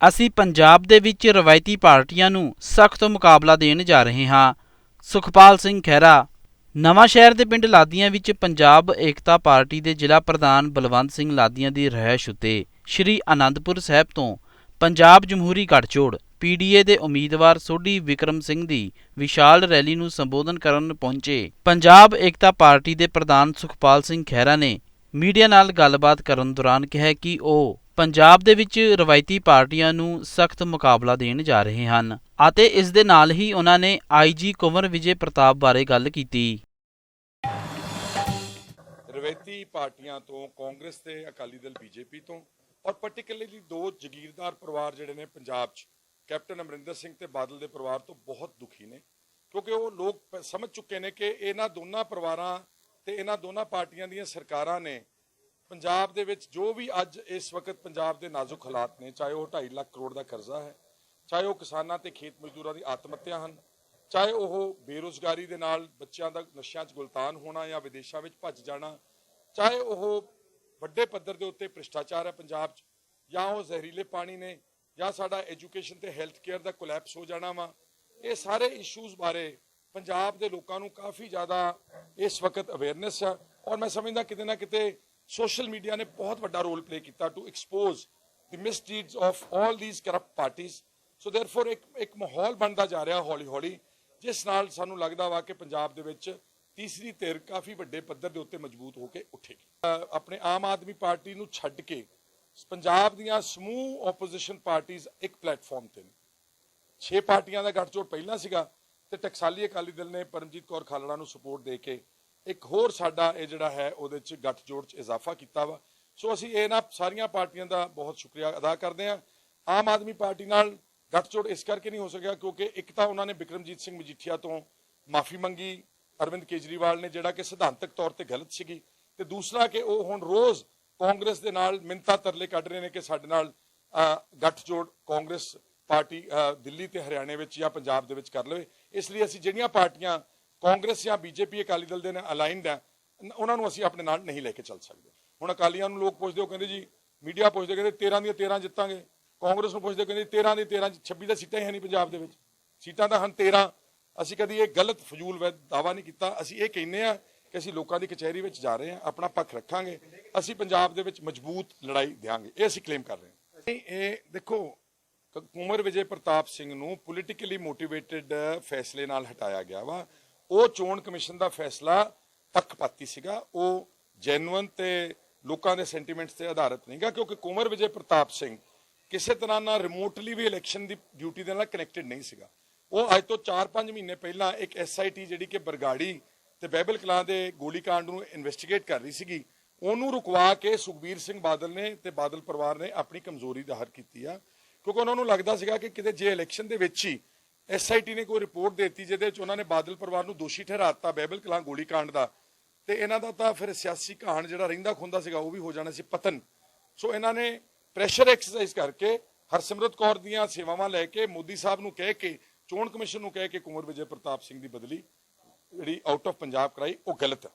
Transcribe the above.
ਅਸੀਂ ਪੰਜਾਬ ਦੇ ਵਿੱਚ ਰਵਾਇਤੀ ਪਾਰਟੀਆਂ ਨੂੰ ਸਖਤ ਮੁਕਾਬਲਾ ਦੇਣ ਜਾ ਰਹੇ ਹਾਂ। ਸੁਖਪਾਲ ਸਿੰਘ ਖਹਿਰਾ, ਨਵਾਂ ਸ਼ਹਿਰ ਦੇ ਪਿੰਡ ਲਾਦੀਆਂ ਵਿੱਚ ਪੰਜਾਬ ਏਕਤਾ ਪਾਰਟੀ ਦੇ ਜ਼ਿਲ੍ਹਾ ਪ੍ਰਧਾਨ ਬਲਵੰਤ ਸਿੰਘ ਲਾਦੀਆਂ ਦੀ ਰਹਿائش ਉਤੇ ਸ਼੍ਰੀ ਆਨੰਦਪੁਰ ਸਾਹਿਬ ਤੋਂ ਪੰਜਾਬ ਜਮਹੂਰੀ ਗੱਠਜੋੜ ਪੀਡੀਏ ਦੇ ਉਮੀਦਵਾਰ ਸੋਢੀ ਵਿਕਰਮ ਸਿੰਘ ਦੀ ਵਿਸ਼ਾਲ ਰੈਲੀ ਨੂੰ ਸੰਬੋਧਨ ਕਰਨ ਪਹੁੰਚੇ ਪੰਜਾਬ ਏਕਤਾ ਪਾਰਟੀ ਦੇ ਪ੍ਰਧਾਨ ਸੁਖਪਾਲ ਸਿੰਘ ਖਹਿਰਾ ਨੇ ਮੀਡੀਆ ਨਾਲ ਗੱਲਬਾਤ ਕਰਨ ਦੌਰਾਨ ਕਿਹਾ ਕਿ ਉਹ ਪੰਜਾਬ ਦੇ ਵਿੱਚ ਰਵਾਇਤੀ ਪਾਰਟੀਆਂ ਨੂੰ ਸਖਤ ਮੁਕਾਬਲਾ ਦੇਣ ਜਾ ਰਹੇ ਹਨ ਅਤੇ ਇਸ ਦੇ ਨਾਲ ਹੀ ਉਹਨਾਂ ਨੇ ਆਈਜੀ ਕੁੰਵਰ ਵਿਜੇ ਪ੍ਰਤਾਪ ਬਾਰੇ ਗੱਲ ਕੀਤੀ। ਰਵਾਇਤੀ ਪਾਰਟੀਆਂ ਤੋਂ ਕਾਂਗਰਸ ਤੇ ਅਕਾਲੀ ਦਲ ਬੀਜੇਪੀ ਤੋਂ ਔਰ ਪਾਰਟਿਕੂਲਰਲੀ ਦੋ ਜ਼ਗੀਰਦਾਰ ਪਰਿਵਾਰ ਜਿਹੜੇ ਨੇ ਪੰਜਾਬ 'ਚ, ਕੈਪਟਨ ਅਮਰਿੰਦਰ ਸਿੰਘ ਤੇ ਬਾਦਲ ਦੇ ਪਰਿਵਾਰ ਤੋਂ ਬਹੁਤ ਦੁਖੀ ਨੇ, ਕਿਉਂਕਿ ਉਹ ਲੋਕ ਸਮਝ ਚੁੱਕੇ ਨੇ ਕਿ ਇਹਨਾਂ ਦੋਨਾਂ ਪਰਿਵਾਰਾਂ ਤੇ ਇਹਨਾਂ ਦੋਨਾਂ ਪਾਰਟੀਆਂ ਦੀਆਂ ਸਰਕਾਰਾਂ ਨੇ ਪੰਜਾਬ ਦੇ ਵਿੱਚ ਜੋ ਵੀ ਅੱਜ ਇਸ ਵਕਤ ਪੰਜਾਬ ਦੇ ਨਾਜ਼ੁਕ ਹਾਲਾਤ ਨੇ, ਚਾਹੇ ਉਹ 2.5 ਲੱਖ ਕਰੋੜ ਦਾ ਕਰਜ਼ਾ ਹੈ, ਚਾਹੇ ਉਹ ਕਿਸਾਨਾਂ ਤੇ ਖੇਤ ਮਜ਼ਦੂਰਾਂ ਦੀ ਆਤਮ ਹੱਤਿਆ ਹਨ, ਚਾਹੇ ਉਹ ਬੇਰੁਜ਼ਗਾਰੀ ਦੇ ਨਾਲ ਬੱਚਿਆਂ ਦਾ ਨਸ਼ਿਆਂ 'ਚ ਗੁਲਤਾਨ ਹੋਣਾ ਜਾਂ ਵਿਦੇਸ਼ਾਂ ਵਿੱਚ ਭੱਜ ਜਾਣਾ, ਚਾਹੇ ਉਹ ਵੱਡੇ ਪੱਧਰ ਦੇ ਉੱਤੇ ਭ੍ਰਿਸ਼ਟਾਚਾਰ ਹੈ ਪੰਜਾਬ 'ਚ, ਜਾਂ ਉਹ ਜ਼ਹਿਰੀਲੇ ਪਾਣੀ ਨੇ, ਜਾਂ ਸਾਡਾ ਐਜੂਕੇਸ਼ਨ ਤੇ ਹੈਲਥ ਕੇਅਰ ਦਾ ਕੋਲੈਪਸ ਹੋ ਜਾਣਾ ਵਾ, ਇਹ ਸਾਰੇ ਇਸ਼ੂਜ਼ ਬਾਰੇ ਪੰਜਾਬ ਦੇ ਲੋਕਾਂ ਨੂੰ ਕਾਫੀ ਜ਼ਿਆਦਾ ਇਸ ਵਕਤ ਅਵੇਅਰਨੈਸ ਆ, ਔਰ ਮੈਂ ਸਮਝਦਾ ਕਿਤੇ ਨਾ ਕਿਤੇ ਸੋਸ਼ਲ ਮੀਡੀਆ ਨੇ ਬਹੁਤ ਵੱਡਾ ਰੋਲ ਪਲੇ ਕੀਤਾ to expose the misdeeds of all these corrupt parties. So therefore ਇੱਕ ਇੱਕ ਮਾਹੌਲ ਬਣਦਾ ਜਾ ਰਿਹਾ ਹੌਲੀ ਹੌਲੀ ਜਿਸ ਨਾਲ ਸਾਨੂੰ ਲੱਗਦਾ ਵਾ ਕਿ ਪੰਜਾਬ ਦੇ ਵਿੱਚ ਤੀਸਰੀ ਧਿਰ ਕਾਫੀ ਵੱਡੇ ਪੱਧਰ ਦੇ ਉੱਤੇ ਮਜ਼ਬੂਤ ਹੋ ਕੇ ਉੱਠੇਗੀ। ਆਪਣੇ ਆਮ ਆਦਮੀ ਪਾਰਟੀ ਨੂੰ ਛੱਡ ਕੇ ਪੰਜਾਬ ਦੀਆਂ ਸਮੂਹ ਆਪੋਜੀਸ਼ਨ ਪਾਰਟੀਆਂ ਇੱਕ ਪਲੇਟਫਾਰਮ ਤੇ ਨੇ। ਛੇ ਪਾਰਟੀਆਂ ਦਾ ਗੱਠਜੋੜ ਪਹਿਲਾਂ ਸੀਗਾ ਤੇ ਟਕਸਾਲੀ ਅਕਾਲੀ ਦਲ ਨੇ ਪਰਮਜੀਤ ਕੌਰ ਖਾਲੜਾ ਨੂੰ ਸਪੋਰਟ ਦੇ ਕੇ ਇੱਕ ਹੋਰ ਸਾਡਾ ਇਹ ਜਿਹੜਾ ਹੈ ਉਹਦੇ ਚ ਗੱਠਜੋੜ ਚ ਇਜ਼ਾਫਾ ਕੀਤਾ ਵਾ। ਸੋ ਅਸੀਂ ਇਹਨਾਂ ਸਾਰੀਆਂ ਪਾਰਟੀਆਂ ਦਾ ਬਹੁਤ ਸ਼ੁਕਰੀਆ ਅਦਾ ਕਰਦੇ ਹਾਂ। ਆਮ ਆਦਮੀ ਪਾਰਟੀ ਨਾਲ ਗੱਠਜੋੜ ਇਸ ਕਰਕੇ ਨਹੀਂ ਹੋ ਸਕਿਆ ਕਿਉਂਕਿ ਇੱਕ ਤਾਂ ਉਹਨਾਂ ਨੇ ਬਿਕਰਮਜੀਤ ਸਿੰਘ ਮਜੀਠੀਆ ਤੋਂ ਮਾਫੀ ਮੰਗੀ ਅਰਵਿੰਦ ਕੇਜਰੀਵਾਲ ਨੇ ਜਿਹੜਾ ਕਿ ਸਿਧਾਂਤਕ ਤੌਰ ਤੇ ਗਲਤ ਸੀਗੀ ਤੇ ਦੂਸਰਾ ਕਿ ਉਹ ਹੁਣ ਰੋਜ਼ ਕਾਂਗਰਸ ਦੇ ਨਾਲ ਮਿੰਤਾ ਤਰਲੇ ਕੱਢ ਰਹੇ ਨੇ ਕਿ ਸਾਡੇ ਨਾਲ ਅਹ, ਗੱਠਜੋੜ ਕਾਂਗਰਸ ਪਾਰਟੀ ਦਿੱਲੀ ਤੇ ਹਰਿਆਣੇ ਵਿੱਚ ਜਾਂ ਪੰਜਾਬ ਦੇ ਵਿੱਚ ਕਰ ਲਵੇ। ਇਸ ਲਈ ਅਸੀਂ ਜਿਹੜੀਆਂ ਪਾਰਟੀਆਂ ਕਾਂਗਰਸ ਜਾਂ ਬੀਜੇਪੀ ਅਕਾਲੀ ਦਲ ਦੇ ਨਾਲ ਅਲਾਈਨਡ ਹੈ ਉਹਨਾਂ ਨੂੰ ਅਸੀਂ ਆਪਣੇ ਨਾਲ ਨਹੀਂ ਲੈ ਕੇ ਚੱਲ ਸਕਦੇ। ਹੁਣ ਅਕਾਲੀਆਂ ਨੂੰ ਲੋਕ ਪੁੱਛਦੇ ਹੋ ਕਹਿੰਦੇ ਜੀ ਮੀਡੀਆ ਪੁੱਛਦੇ ਕਹਿੰਦੇ 13 ਦੀਆਂ 13 ਜਿੱਤਾਂਗੇ। ਕਾਂਗਰਸ ਨੂੰ ਪੁੱਛਦੇ ਕਹਿੰਦੇ 13 ਦੀ 13 ਚ 26 ਦਾ ਸੀਟਾਂ ਹੀ ਹੈ ਨਹੀਂ ਪੰਜਾਬ ਦੇ ਵਿੱਚ। ਸੀਟਾਂ ਤਾਂ ਹਨ 13 ਅਸੀਂ ਕਦੀ ਇਹ ਗਲਤ ਫਜ਼ੂਲ ਵੈ ਦਾਵਾ ਨਹੀਂ ਕੀਤਾ। ਅਸੀਂ ਇਹ ਕਹਿੰਦੇ ਆ ਕਿ ਅਸੀਂ ਲੋਕਾਂ ਦੀ ਕਚਹਿਰੀ ਵਿੱਚ ਜਾ ਰਹੇ ਹਾਂ ਆਪਣਾ ਪੱਖ ਰੱਖਾਂਗੇ। ਅਸੀਂ ਪੰਜਾਬ ਦੇ ਵਿੱਚ ਮਜ਼ਬੂਤ ਲੜਾਈ ਦੇਵਾਂਗੇ ਇਹ ਅਸੀਂ ਕਲੇਮ ਕਰ ਰਹੇ ਹਾਂ। ਨਹੀਂ, ਇਹ ਦੇਖੋ ਕ- ਵਿਜੇ ਪ੍ਰਤਾਪ ਸਿੰਘ ਨੂੰ ਪੋਲੀਟੀਕਲੀ ਮੋਟੀਵੇਟਿਡ ਫੈਸਲੇ ਨਾਲ ਹਟਾਇਆ ਗਿਆ ਵਾ। ਉਹ ਚੋਣ ਕਮਿਸ਼ਨ ਦਾ ਫੈਸਲਾ ਪੱਖਪਾਤੀ ਸੀਗਾ। ਉਹ ਜੈਨੂਅਨ ਤੇ ਲੋਕਾਂ ਦੇ ਸੈਂਟੀਮੈਂਟਸ ਤੇ ਆਧਾਰਿਤ ਨਹੀਂਗਾ ਕਿਉਂਕਿ ਕੁੰਵਰ ਵਿਜੇ ਪ੍ਰਤਾਪ ਸਿੰਘ ਕਿਸੇ ਤਰ੍ਹਾਂ ਨਾਲ ਰਿਮੋਟਲੀ ਵੀ ਇਲੈਕਸ਼ਨ ਦੀ ਡਿਊਟੀ ਦੇ ਨਾਲ ਕਨੈਕਟਡ ਨਹੀਂ ਸੀਗਾ। ਉਹ ਅੱਜ ਤੋਂ 4-5 ਮਹੀਨੇ ਪਹਿਲਾਂ ਇੱਕ ਐਸਆਈਟੀ ਜਿਹੜੀ ਕਿ ਬਰਗਾੜੀ ਤੇ ਬਹਿਬਲ ਕਲਾਂ ਦੇ ਗੋਲੀकांड ਨੂੰ ਇਨਵੈਸਟੀਗੇਟ ਕਰ ਰਹੀ ਸੀਗੀ। ਉਹਨੂੰ ਰੁਕਵਾ ਕੇ ਸੁਖਬੀਰ ਸਿੰਘ ਬਾਦਲ ਨੇ ਤੇ ਬਾਦਲ ਪਰਿਵਾਰ ਨੇ ਆਪਣੀ ਕਮਜ਼ੋਰੀ ਜ਼ਾਹਰ ਕੀਤੀ ਆ। ਕਿਉਂਕਿ ਉਹਨਾਂ ਨੂੰ ਲੱਗਦਾ ਸੀਗਾ ਕਿ ਕਿਤੇ ਜੇ ਇਲੈਕਸ਼ਨ ਦੇ ਵਿੱਚ ਹੀ ਐਸਆਈਟੀ ਨੇ ਕੋਈ ਰਿਪੋਰਟ ਦਿੱਤੀ ਜਿਹਦੇ ਵਿੱਚ ਉਹਨਾਂ ਨੇ ਬਾਦਲ ਪਰਿਵਾਰ ਨੂੰ ਦੋਸ਼ੀ ਠਹਿਰਾਤਾ, ਬਹਿਬਲ ਕਲਾਂ ਗੋਲੀकांड ਦਾ। ਤੇ ਇਹਨਾਂ ਦਾ ਤਾਂ ਫਿਰ ਸਿਆਸੀ ਕਹਾਣ ਜਿਹੜਾ ਰਹਿੰਦਾ ਖੁੰਦਾ ਸੀਗਾ, ਉਹ ਵੀ ਹੋ ਜਾਣਾ ਸੀ ਪਤਨ। ਸੋ ਇਹਨਾਂ ਨੇ ਪ੍ਰੈਸ਼ਰ ਐਕਸਰਸਾਈਜ਼ ਕਰਕੇ ਹਰਸਿਮਰਤ ਕੌਰ ਦੀਆਂ ਸੇਵਾਵਾਂ ਲੈ ਕੇ ਮੋਦੀ ਸਾਹਿਬ ਨੂੰ ਕਹਿ ਕੇ, ਚੋਣ ਕਮਿਸ਼ਨ ਨੂੰ ਕਹਿ ਕੇ ਕੁੰਵਰ ਵਿਜੇ ਪ੍ਰਤਾਪ ਸਿੰਘ ਦੀ ਬਦਲੀ, ਜਿਹੜੀ ਆਊਟ ਆਫ ਪੰਜਾਬ ਕਰਾਈ, ਉਹ ਗਲਤ ਹੈ।